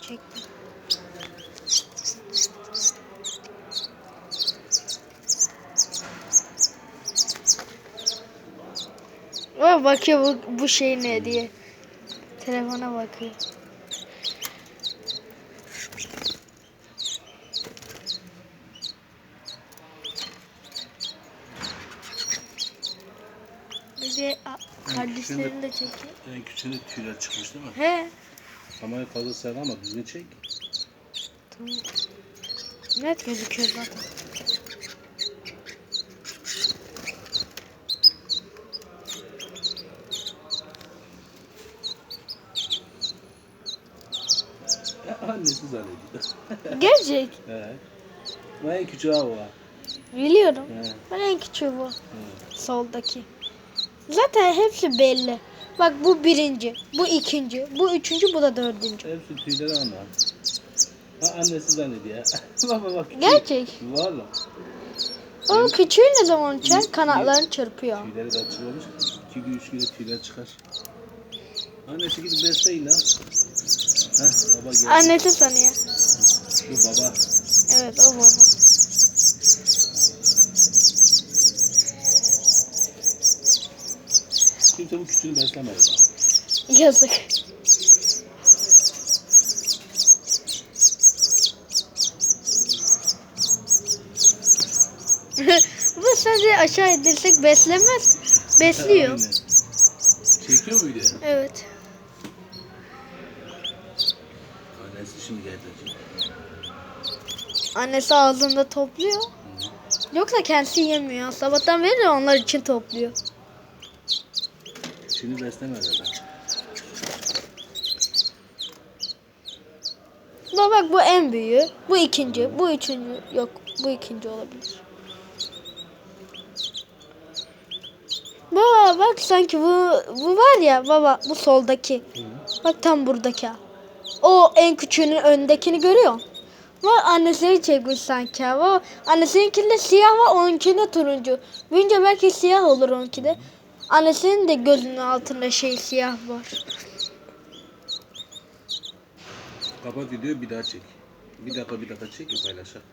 Çektim. Aa, bakıyor bu, bu şey ne diye. Telefona bakıyor. Bir de a- kardeşlerini de çekiyor. En küçüğünde tüyler çıkmış değil mi? He. Kamerayı fazla sarma ama düzgün çek. Tamam. Net gözüküyor zaten. Annesi zannediyor. Gerçek. evet. Bu en küçüğü o. Biliyorum. He. Ben en küçüğü bu. He. Soldaki. Zaten hepsi belli. Bak bu birinci, bu ikinci, bu üçüncü, bu da dördüncü. Hepsi tüyleri ama. Ha annesi zannediyor. bak bak bak. Gerçek. Valla. Onun küçüğü ne zaman uçar? Kanatlarını çırpıyor. Tüyleri de açılmış. İki gün üç günde tüyler çıkar. Annesi gidip besleyin lan. Heh baba geldi. Annesi sanıyor. Bu baba. Evet o baba. Kimse bu küçüğünü beslemedi daha. Yazık. bu sence aşağı indirsek beslemez. Besliyor. Aynen. Çekiyor muydu? Evet. Annesi şimdi gelecek. Annesi ağzında topluyor. Yoksa kendisi yemiyor. Sabahtan beri de onlar için topluyor. Şimdi beslemedi adam. Bak bak bu en büyüğü. Bu ikinci. Bu üçüncü. Yok bu ikinci olabilir. Baba bak sanki bu bu var ya baba bu soldaki. Bak tam buradaki. O en küçüğünün öndekini görüyor musun? Annesini çekmiş sanki. ha. Bak annesinkinde siyah var onunkinde turuncu. Büyünce belki siyah olur onunki de. Annesinin de gözünün altında şey siyah var. Kapat videoyu bir daha çek. Bir dakika bir dakika çek paylaşalım.